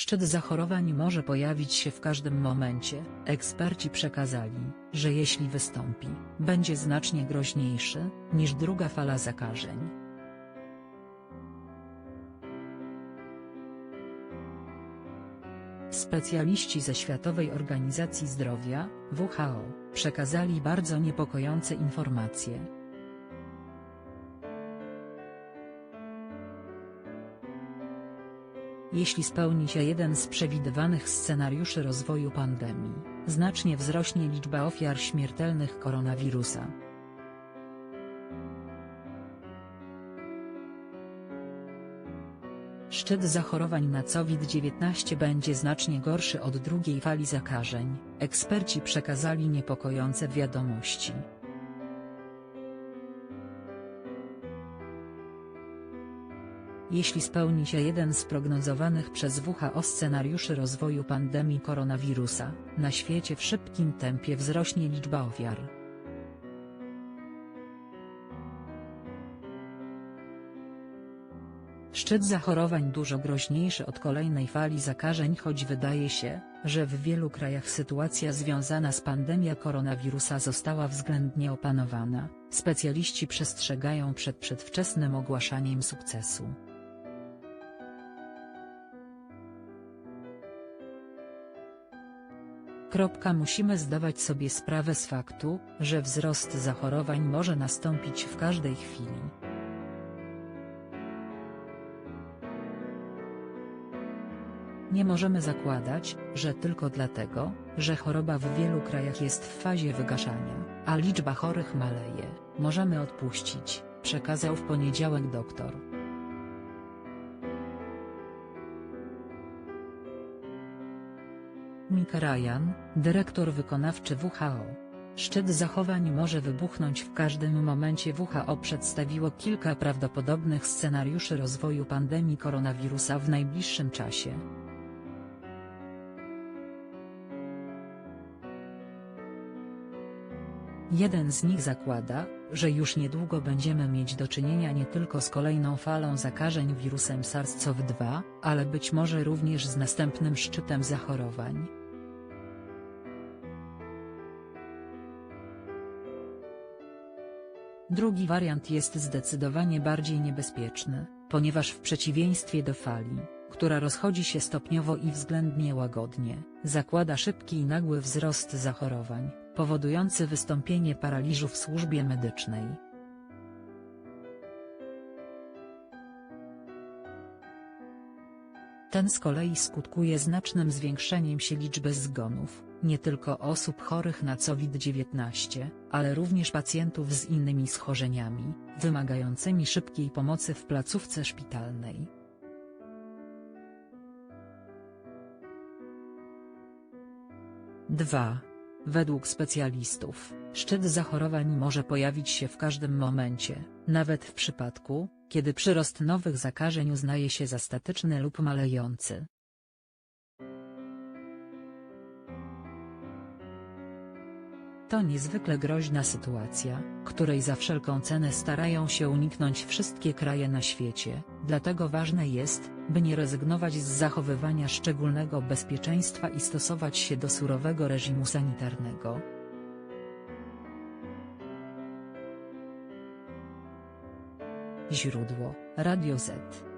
Szczyt zachorowań może pojawić się w każdym momencie. Eksperci przekazali, że jeśli wystąpi, będzie znacznie groźniejszy niż druga fala zakażeń. Specjaliści ze Światowej Organizacji Zdrowia, WHO, przekazali bardzo niepokojące informacje. Jeśli spełni się jeden z przewidywanych scenariuszy rozwoju pandemii, znacznie wzrośnie liczba ofiar śmiertelnych koronawirusa. Szczyt zachorowań na COVID-19 będzie znacznie gorszy od drugiej fali zakażeń, eksperci przekazali niepokojące wiadomości. Jeśli spełni się jeden z prognozowanych przez WHO scenariuszy rozwoju pandemii koronawirusa, na świecie w szybkim tempie wzrośnie liczba ofiar. Szczyt zachorowań dużo groźniejszy od kolejnej fali zakażeń choć wydaje się, że w wielu krajach sytuacja związana z pandemią koronawirusa została względnie opanowana, specjaliści przestrzegają przed przedwczesnym ogłaszaniem sukcesu. Kropka musimy zdawać sobie sprawę z faktu, że wzrost zachorowań może nastąpić w każdej chwili. Nie możemy zakładać, że tylko dlatego, że choroba w wielu krajach jest w fazie wygaszania, a liczba chorych maleje, możemy odpuścić, przekazał w poniedziałek dr. Mick Ryan, dyrektor wykonawczy WHO. Szczyt zachowań może wybuchnąć w każdym momencie WHO przedstawiło kilka prawdopodobnych scenariuszy rozwoju pandemii koronawirusa w najbliższym czasie. Jeden z nich zakłada, że już niedługo będziemy mieć do czynienia nie tylko z kolejną falą zakażeń wirusem SARS-CoV-2, ale być może również z następnym szczytem zachorowań. Drugi wariant jest zdecydowanie bardziej niebezpieczny, ponieważ w przeciwieństwie do fali, która rozchodzi się stopniowo i względnie łagodnie, zakłada szybki i nagły wzrost zachorowań, powodujący wystąpienie paraliżu w służbie medycznej. Ten z kolei skutkuje znacznym zwiększeniem się liczby zgonów, nie tylko osób chorych na COVID-19, ale również pacjentów z innymi schorzeniami, wymagającymi szybkiej pomocy w placówce szpitalnej. Dwa. Według specjalistów, szczyt zachorowań może pojawić się w każdym momencie, nawet w przypadku, kiedy przyrost nowych zakażeń uznaje się za statyczny lub malejący. To niezwykle groźna sytuacja, której za wszelką cenę starają się uniknąć wszystkie kraje na świecie, dlatego ważne jest, by nie rezygnować z zachowywania szczególnego bezpieczeństwa i stosować się do surowego reżimu sanitarnego. Źródło: Radio Z